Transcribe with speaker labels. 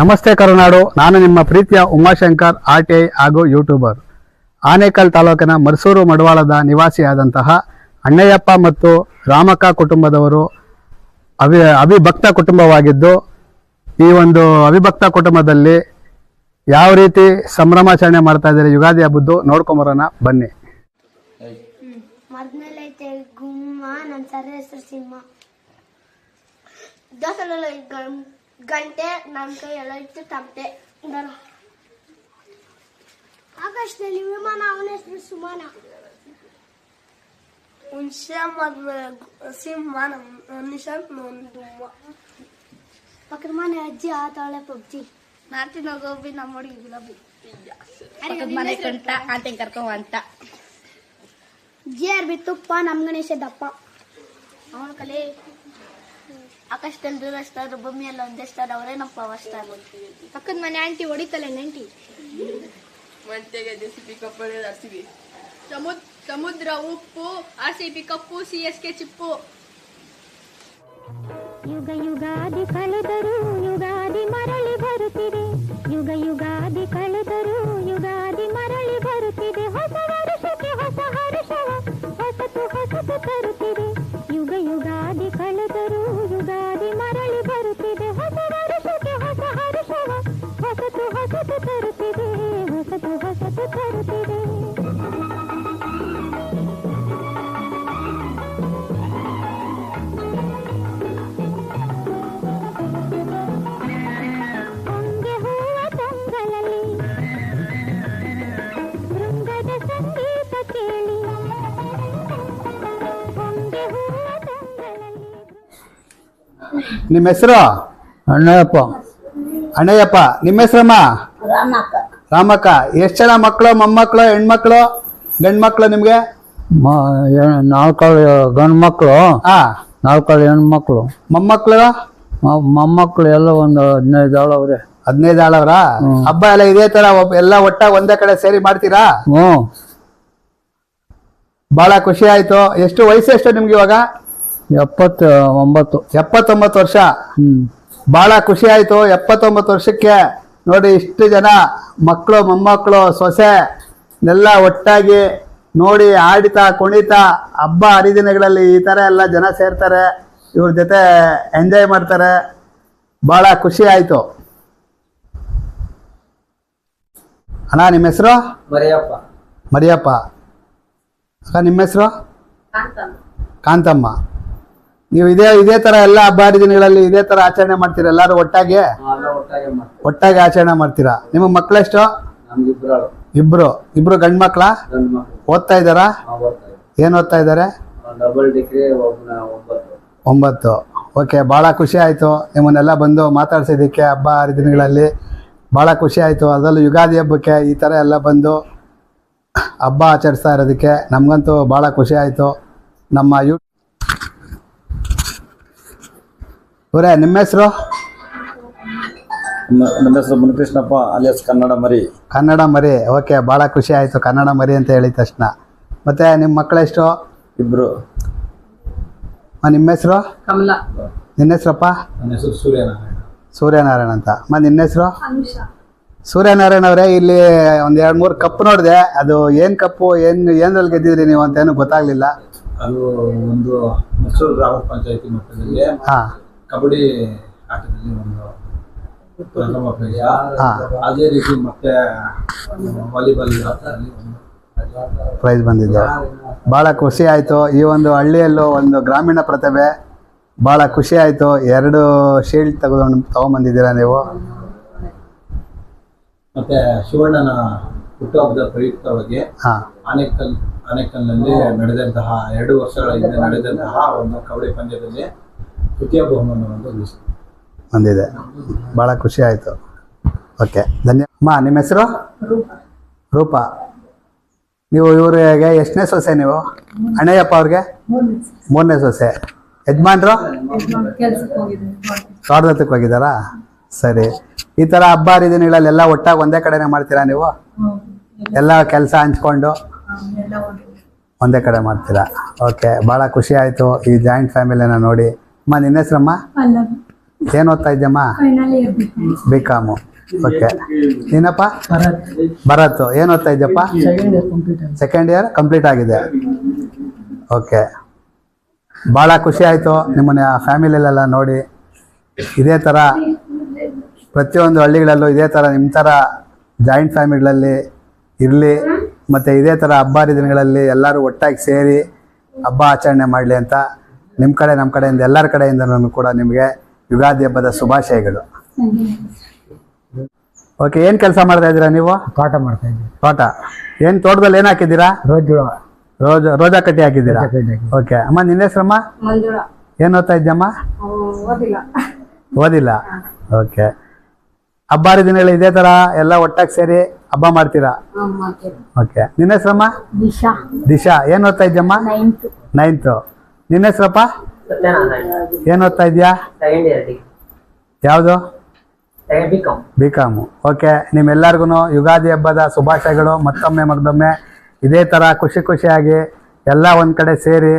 Speaker 1: ನಮಸ್ತೆ ಕರುನಾಡು. ನಾನು ನಿಮ್ಮ ಪ್ರೀತಿಯ ಉಮಾಶಂಕರ್ ಆರ್ ಟಿ ಐ ಹಾಗೂ ಯೂಟ್ಯೂಬರ್. ಆನೇಕಲ್ ತಾಲೂಕಿನ ಮರ್ಸೂರು ಮಡವಾಳದ ನಿವಾಸಿಯಾದಂತಹ ಅಣ್ಣಯ್ಯಪ್ಪ ಮತ್ತು ರಾಮಕ್ಕ ಕುಟುಂಬದವರು ಅವಿ ಅವಿಭಕ್ತ ಕುಟುಂಬವಾಗಿದ್ದು, ಈ ಒಂದು ಅವಿಭಕ್ತ ಕುಟುಂಬದಲ್ಲಿ ಯಾವ ರೀತಿ ಸಂಭ್ರಮಾಚರಣೆ ಮಾಡ್ತಾ ಇದ್ದಾರೆ ಯುಗಾದಿ ಹಬ್ಬದ್ದು ನೋಡ್ಕೊಂಬರೋಣ, ಬನ್ನಿ.
Speaker 2: ಗುಮ್ಮ ನನ್ನ ಸರ್ ಹೆಸರು ಸಿಂಹ. ದೋಸಲೆಲ್ಲ ಗಂಟೆ ನನ್ನ ಕೈ ಎಲ್ಲ ಇತ್ತು ತಮಟೆ ಆಕಾಶದಲ್ಲಿ ವಿಮಾನ ಅವನ ಹೆಸರು ಸುಮಾನ. ಮದ್ವೆ ಸಿಂಹ ನಿಶಾಂತ್ ದುಮ್ಮ ಪಕ್ಕದ ಮನೆ ಅಜ್ಜಿ ಆತಾಳೆ ಪಬ್ಜಿ. ನಾರ್ತಿನ ಗೋಬಿ ನಮ್ಮ ಹುಡುಗಿ ಗುಲಾಬಿ
Speaker 3: ಮನೆ ಕಂಟ ಆಂಟೆ ಕರ್ಕೊಂಬಂತ
Speaker 2: ಜಿ ಆರ್ ಬಿ ತುಪ್ಪ ನಮ್ಮ ಗಣೇಶ ದಪ್ಪ. ಅವನ ಕಲೆ ಆಕಾಶದಲ್ಲಿ ದೂರ ಸ್ಟಾರ್ ಭೂಮಿಯಲ್ಲಿ ಒಂದೇ ಸ್ಟಾರ್ ಅವರೇ ನಮ್ಮ ಪವರ್ ಸ್ಟಾರ್ ಪಕ್ಕದ ಮನೆ ಆಂಟಿ ಹೊಡಿತಲ್ಲ ನೆಂಟಿ
Speaker 3: ಮಂತೆಗೆ ಜೆಸಿಪಿ ಕಪ್ಪಳೆ ಆರ್ಸಿಬಿ ಸಮುದ್ರ ಸಮುದ್ರ ಉಪ್ಪು ಆರ್ ಸಿ ಬಿ ಕಪ್ಪು ಸಿ ಎಸ್ ಕೆ ಚಿಪ್ಪು
Speaker 4: ಯುಗ ಯುಗಾದಿ ಕಳೆದರು ಯುಗಾದಿ ಮರಳಿ ಬರುತ್ತಿದೆ. ಯುಗ ಯುಗಾದಿ ಕಳೆದರೂ
Speaker 1: ನಿಮ್ಮ ಹೆಸರು?
Speaker 5: ಅಣ್ಣಯ್ಯಪ್ಪ.
Speaker 1: ಅಣ್ಣಯ್ಯಪ್ಪ ನಿಮ್ಮ ಹೆಸರಮ್ಮ? ರಾಮಕ್ಕ. ಎಷ್ಟು ಜನ ಮಕ್ಕಳು? ಮೊಮ್ಮಕ್ಕಳು ಹೆಣ್ಮಕ್ಳು ಗಂಡ್ಮಕ್ಳು ನಿಮ್ಗೆ?
Speaker 5: ನಿಮಗೆ ನಾಲ್ಕಾಳು ಗಂಡು ಮಕ್ಕಳು
Speaker 1: ಹಾ.
Speaker 5: ನಾಲ್ಕು ಹೆಣ್ಮಕ್ಳು.
Speaker 1: ಮೊಮ್ಮಕ್ಕಳು
Speaker 5: ಮ- ಮೊಮ್ಮಕ್ಳು ಎಲ್ಲ ಒಂದು ಹದಿನೈದು ಆಳು ಅವ್ರೆ
Speaker 1: ಹದಿನೈದು ಆಳವ್ರ? ಹಬ್ಬ ಎಲ್ಲ ಇದೇ ತರ ಎಲ್ಲ ಒಟ್ಟಾಗಿ ಒಂದೇ ಕಡೆ ಸೇರಿ ಮಾಡ್ತೀರಾ?
Speaker 5: ಹ್ಮ್.
Speaker 1: ಬಹಳ ಖುಷಿ ಆಯ್ತು. ಎಷ್ಟು ವಯಸ್ಸು ಎಷ್ಟು ನಿಮ್ಗೆ ಇವಾಗ?
Speaker 5: ಎಪ್ಪತ್ತು ಒಂಬತ್ತು.
Speaker 1: ಎಪ್ಪತ್ತೊಂಬತ್ತು ವರ್ಷ.
Speaker 5: ಹ್ಞೂ
Speaker 1: ಬಹಳ ಖುಷಿ ಆಯ್ತು. ಎಪ್ಪತ್ತೊಂಬತ್ತು ವರ್ಷಕ್ಕೆ ನೋಡಿ ಇಷ್ಟು ಜನ ಮಕ್ಕಳು ಮೊಮ್ಮಕ್ಕಳು ಸೊಸೆ ಎಲ್ಲ ಒಟ್ಟಾಗಿ ನೋಡಿ ಆಡಿತ ಕುಣಿತ ಹಬ್ಬ ಹರಿದಿನಗಳಲ್ಲಿ ಈ ಥರ ಎಲ್ಲ ಜನ ಸೇರ್ತಾರೆ. ಇವ್ರ ಜೊತೆ ಎಂಜಾಯ್ ಮಾಡ್ತಾರೆ. ಬಹಳ ಖುಷಿ ಆಯಿತು. ಅಣ್ಣ ನಿಮ್ಮ ಹೆಸರು?
Speaker 5: ಮರಿಯಪ್ಪ.
Speaker 1: ಮರಿಯಪ್ಪ. ಅಕ್ಕ ನಿಮ್ಮ ಹೆಸರು? ಕಾಂತಮ್ಮ. ನೀವು ಇದೇ ಇದೇ ತರ ಎಲ್ಲ ಹಬ್ಬ ಹರಿದಿನಗಳಲ್ಲಿ ಇದೇ ತರ ಆಚರಣೆ ಮಾಡ್ತೀರಾ ಎಲ್ಲರೂ ಒಟ್ಟಾಗಿ? ಒಟ್ಟಾಗಿ ಆಚರಣೆ ಮಾಡ್ತೀರಾ? ನಿಮ್ಮ ಮಕ್ಕಳೆಷ್ಟು ಇಬ್ರು. ಇಬ್ರು ಗಂಡ್ ಮಕ್ಳ. ಓದ್ತಾ ಇದ್ದಾರಾ? ಏನ್ ಓದ್ತಾ ಇದ್ದಾರೆ?
Speaker 5: ಒಂಬತ್ತು.
Speaker 1: ಒಂಬತ್ತು. ಓಕೆ ಭಾಳ ಖುಷಿ ಆಯಿತು ನಿಮ್ಮನ್ನೆಲ್ಲ ಬಂದು ಮಾತಾಡ್ಸಿದ್ದಕ್ಕೆ ಹಬ್ಬ ಹರಿದಿನಗಳಲ್ಲಿ. ಭಾಳ ಖುಷಿ ಆಯ್ತು. ಅದರಲ್ಲೂ ಯುಗಾದಿ ಹಬ್ಬಕ್ಕೆ ಈ ಥರ ಎಲ್ಲ ಬಂದು ಹಬ್ಬ ಆಚರಿಸ್ತಾ ಇರೋದಕ್ಕೆ ನಮ್ಗಂತೂ ಭಾಳ ಖುಷಿ ಆಯಿತು. ನಮ್ಮ ಯೂ ಇವರೇ ನಿಮ್ಮ ಹೆಸರು?
Speaker 6: ನಮ್ಮ ಹೆಸರು ಮುನಿಕೃಷ್ಣಪ್ಪ ಅಲಿಯಾಸ್ ಕನ್ನಡ ಮರಿ.
Speaker 1: ಕನ್ನಡ ಮರಿ. ಓಕೆ ಭಾಳ ಖುಷಿ ಆಯಿತು ಕನ್ನಡ ಮರಿ ಅಂತ ಹೇಳಿದ ತಕ್ಷಣ. ಮತ್ತೆ ನಿಮ್ಮ ಮಕ್ಕಳೆಷ್ಟು
Speaker 6: ಇಬ್ರು.
Speaker 1: ಮ, ನಿಮ್ಮ ಹೆಸರು?
Speaker 3: ಕಮಲ.
Speaker 1: ನಿನ್ನ ಹೆಸರಪ್ಪ?
Speaker 6: ನನ್ನ ಹೆಸರು ಸೂರ್ಯನಾರಾಯಣ.
Speaker 1: ಸೂರ್ಯನಾರಾಯಣ ಅಂತ. ಮ ನಿನ್ನ ಹೆಸರು? ಸೂರ್ಯನಾರಾಯಣ ಅವರೇ ಇಲ್ಲಿ ಒಂದ್ ಎರಡ್ ಮೂರು ಕಪ್ ನೋಡಿದೆ. ಅದು ಏನ್ ಕಪ್ಪು ಏನ್ ಏನ್ರಲ್ಲಿ ಗೆದ್ದಿದ್ರಿ ನೀವು ಅಂತ ಏನು ಗೊತ್ತಾಗ್ಲಿಲ್ಲ.
Speaker 6: ಅದು ಒಂದು ಮೈಸೂರು ಗ್ರಾಮ ಪಂಚಾಯತಿ ಮಟ್ಟದಲ್ಲಿ
Speaker 1: ಹಾ.
Speaker 6: ಕಬಡ್ಡಿ ಆಟದಲ್ಲಿ ಒಂದು ಪ್ರಥಮ ಪ್ರೈಜ
Speaker 1: ಹಾ.
Speaker 6: ಅದೇ ರೀತಿ ಮತ್ತೆ ವಾಲಿಬಾಲ್ ಆಟದಲ್ಲಿ ಒಂದು
Speaker 1: ಪ್ರೈಸ್ ಬಂದಿದೆ. ಭಾಳ ಖುಷಿ ಆಯಿತು. ಈ ಒಂದು ಹಳ್ಳಿಯಲ್ಲೂ ಒಂದು ಗ್ರಾಮೀಣ ಪ್ರತಿಭೆ. ಭಾಳ ಖುಷಿ ಆಯಿತು. ಎರಡು ಶೀಲ್ಡ್ ತಗೊಂಡು ತೊಗೊಂಬಂದಿದ್ದೀರಾ ನೀವು?
Speaker 6: ಮತ್ತೆ ಶಿವಣ್ಣನ ಹುಟ್ಟುಹಬ್ಬದ ಪ್ರಯುಕ್ತವಾಗಿ ಆನೇಕಲ್ ಆನೇಕಲ್ನಲ್ಲಿ ನಡೆದಂತಹ ಎರಡು ವರ್ಷಗಳ ಹಿಂದೆ ನಡೆದಂತಹ ಒಂದು ಕಬಡ್ಡಿ ಪಂದ್ಯದಲ್ಲಿ ತೃತೀಯ ಬಹುಮಾನವನ್ನು ಗಳಿಸಿದೆ
Speaker 1: ಬಂದಿದೆ ಭಾಳ ಖುಷಿ ಆಯಿತು. ಓಕೆ ಧನ್ಯ ಅಮ್ಮ ನಿಮ್ಮ ಹೆಸರು? ರೂಪ. ನೀವು ಇವ್ರಿಗೆ ಎಷ್ಟನೇ ಸೊಸೆ ನೀವು? ಅಣ್ಣಯ್ಯಪ್ಪ ಅವ್ರಿಗೆ? ಮೂರನೇ ಸೊಸೆ. ಯಜಮಾನ್ರು? ಸ್ವಾರ್ಧತಕ್ಕೆ ಹೋಗಿದ್ದಾರಾ. ಸರಿ. ಈ ಥರ ಹಬ್ಬ ಹರಿದಿನಗಳಲ್ಲೆಲ್ಲ ಒಟ್ಟಾಗಿ ಒಂದೇ ಕಡೆನೇ ಮಾಡ್ತೀರಾ ನೀವು? ಎಲ್ಲ ಕೆಲಸ ಹಂಚ್ಕೊಂಡು? ಒಂದೇ ಕಡೆ ಮಾಡ್ತೀರಾ? ಓಕೆ ಭಾಳ ಖುಷಿ ಆಯಿತು. ಈ ಜಾಯಿಂಟ್ ಫ್ಯಾಮಿಲಿನ ನೋಡಿ ಅಮ್ಮ ನಿನ್ನ ಹೆಸರಮ್ಮ? ಏನು ಓದ್ತಾ ಇದ್ದಮ್ಮ ಬಿ ಕಾಮು ಓಕೆ ನೀನಪ್ಪ ಭರತ್. ಏನು ಓದ್ತಾ ಇದ್ದಪ್ಪ ಸೆಕೆಂಡ್ ಇಯರ್ ಕಂಪ್ಲೀಟ್ ಆಗಿದೆ. ಓಕೆ ಭಾಳ ಖುಷಿ ಆಯಿತು ನಿಮ್ಮನ್ನ ಫ್ಯಾಮಿಲಿಯಲ್ಲೆಲ್ಲ ನೋಡಿ. ಇದೇ ಥರ ಪ್ರತಿಯೊಂದು ಹಳ್ಳಿಗಳಲ್ಲೂ ಇದೇ ಥರ ನಿಮ್ಮ ಥರ ಜಾಯಿಂಟ್ ಫ್ಯಾಮಿಲಿಗಳಲ್ಲಿ ಇರಲಿ ಮತ್ತು ಇದೇ ಥರ ಹಬ್ಬ ಹರಿದಿನಗಳಲ್ಲಿ ಎಲ್ಲರೂ ಒಟ್ಟಾಗಿ ಸೇರಿ ಹಬ್ಬ ಆಚರಣೆ ಮಾಡಲಿ ಅಂತ ನಿಮ್ಮ ಕಡೆ ನಮ್ಮ ಕಡೆಯಿಂದ ಎಲ್ಲರ ಕಡೆಯಿಂದನೂ ಕೂಡ ನಿಮಗೆ ಯುಗಾದಿ ಹಬ್ಬದ ಶುಭಾಶಯಗಳು. ಓಕೆ ಏನು ಕೆಲಸ ಮಾಡ್ತಾ ಇದ್ದೀರಾ ನೀವು?
Speaker 5: ತೋಟ ಮಾಡ್ತಾ ಇದ್ದೀವಿ.
Speaker 1: ತೋಟ. ಏನು ತೋಟದಲ್ಲಿ ಏನು ಹಾಕಿದ್ದೀರಾ?
Speaker 5: ರೋಜು.
Speaker 1: ರೋಜ ರೋಜಾ ಕಟ್ಟಿ ಹಾಕಿದ್ದೀರಾ. ಓಕೆ ಅಮ್ಮ ನಿನ್ನ ಹೆಸರಮ್ಮ? ಏನು ಓದ್ತಾ ಇದ್ದಮ್ಮ ಓದಿಲ್ಲ. ಓಕೆ ಹಬ್ಬ ಹರಿದಿನಗಳು ಇದೇ ತರ ಎಲ್ಲ ಒಟ್ಟಾಗಿ ಸೇರಿ ಹಬ್ಬ ಮಾಡ್ತೀರಾ? ಓಕೆ ನಿನ್ನ ಶ್ರಮ
Speaker 2: ದಿಶಾ.
Speaker 1: ದಿಶಾ. ಏನು ಓದ್ತಾ ಇದ್ದಮ್ಮ
Speaker 2: ನೈನ್ತು
Speaker 1: ನಿನ್ನ ಹೆಸ್ರಪ್ಪ? ಏನು ಓದ್ತಾ ಇದೆಯಾ? ಯಾವುದು?
Speaker 7: B com
Speaker 1: B com okay ನಿಮ್ಮೆಲ್ಲರಿಗೂ ಯುಗಾದಿ ಹಬ್ಬದ ಶುಭಾಶಯಗಳು. ಮತ್ತೊಮ್ಮೆ ಮತ್ತೊಮ್ಮೆ. ಇದೇ ಥರ ಖುಷಿ ಖುಷಿಯಾಗಿ ಎಲ್ಲ ಒಂದು ಕಡೆ ಸೇರಿ